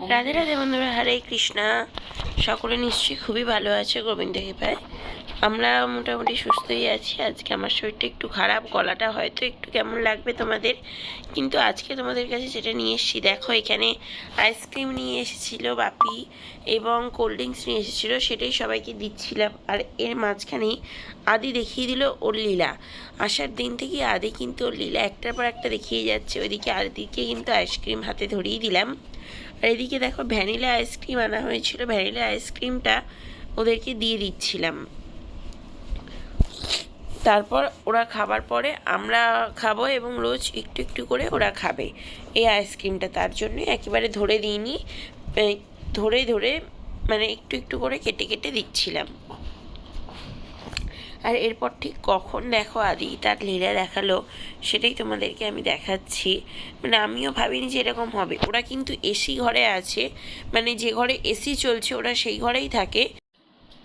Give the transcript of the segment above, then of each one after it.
রাধে রাধে বন্ধুরা হরে কৃষ্ণা। সকলে নিশ্চয়ই খুবই ভালো আছে গোবিন্দ কৃপায়। আমরা মোটামুটি সুস্থই আছি। আজকে আমার শরীরটা একটু খারাপ, গলাটা হয়তো একটু কেমন লাগবে তোমাদের। কিন্তু আজকে তোমাদের কাছে যেটা নিয়ে এসেছি, দেখো এখানে আইসক্রিম নিয়ে এসেছিল বাপি এবং কোল্ড ড্রিঙ্কস নিয়ে এসেছিল, সেটাই সবাইকে দিচ্ছিলাম। আর এর মাঝখানেই আদি দেখিয়ে দিল ওর লীলা। আসার দিন থেকে আদি কিন্তু ওর লীলা একটার পর একটা দেখিয়ে যাচ্ছে। ওইদিকে আদিকে কিন্তু আইসক্রিম হাতে ধরিয়ে দিলাম। আর এদিকে দেখো ভ্যানিলা আইসক্রিম আনা হয়েছিল। ভ্যানিলা আইসক্রিমটা ওদেরকে দিয়ে দিচ্ছিলাম। তারপর ওরা খাবার পরে আমরা খাব এবং রোজ একটু একটু করে ওরা খাবে। এই আইসক্রিমটা তার জন্য একেবারে ধরে দিইনি ধরে ধরে মানে একটু একটু করে কেটে কেটে দিচ্ছিলাম। আর এরপর ঠিক কখন দেখো আদি তার লীলা দেখাল, সেটাই তোমাদেরকে আমি দেখাচ্ছি। মানে আমিও ভাবিনি যে এরকম হবে। ওরা কিন্তু এসি ঘরে আছে মানে যে ঘরে এসি চলছে ওরা সেই ঘরেই থাকে।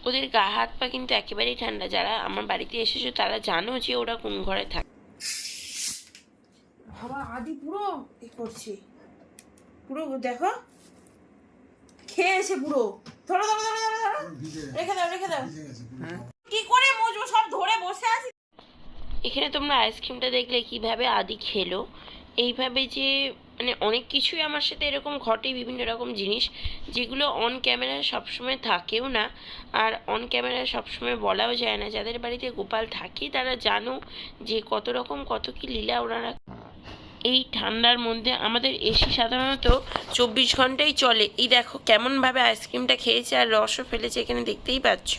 ওদের গা হাত পা কিন্তু একেবারেই ঠান্ডা। যারা আমার বাড়িতে এসেছ তারা জানো যে ওরা কোন ঘরে থাকে। বাবা আদি পুরো এ করছে। পুরো দেখো। খেয়েছে পুরো। ধরো ধরো ধরো ধরো ধরো। রেখে দাও রেখে দাও। কি করে মুজবো সব ধরে বসে আছি। এখানে তোমরা আইসক্রিমটা দেখলে কীভাবে আদি খেলো। এইভাবে যে মানে অনেক কিছুই আমার সাথে এরকম ঘটে, বিভিন্ন রকম জিনিস, যেগুলো অন ক্যামেরায় সবসময় থাকেও না। আর অন ক্যামেরায় সবসময় বলাও যায় না। যাদের বাড়িতে গোপাল থাকে, তারা জানো যে কত রকম কত কী লীলা ওনারা এই ঠান্ডার মধ্যে আমাদের এসি সাধারণত চব্বিশ ঘন্টাই চলে। এই দেখো কেমনভাবে আইসক্রিমটা খেয়েছে আর রসও ফেলেছে, এখানে দেখতেই পাচ্ছ।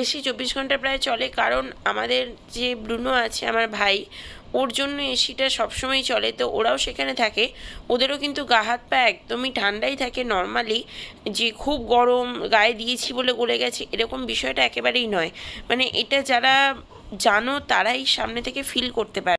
এসি চব্বিশ ঘণ্টা প্রায় চলে কারণ আমাদের যে ব্রুনো আছে, আমার ভাই, ওর জন্য এসিটা সবসময় চলে। তো ওরাও সেখানে থাকে, ওদেরও কিন্তু গা হাত পা একদমই ঠান্ডাই থাকে নর্মালি যে খুব গরম, গায়ে দিয়েছি বলে গলে গেছে, এরকম বিষয়টা একেবারেই নয়। মানে এটা যারা জানো, তারাই সামনে থেকে ফিল করতে পারে।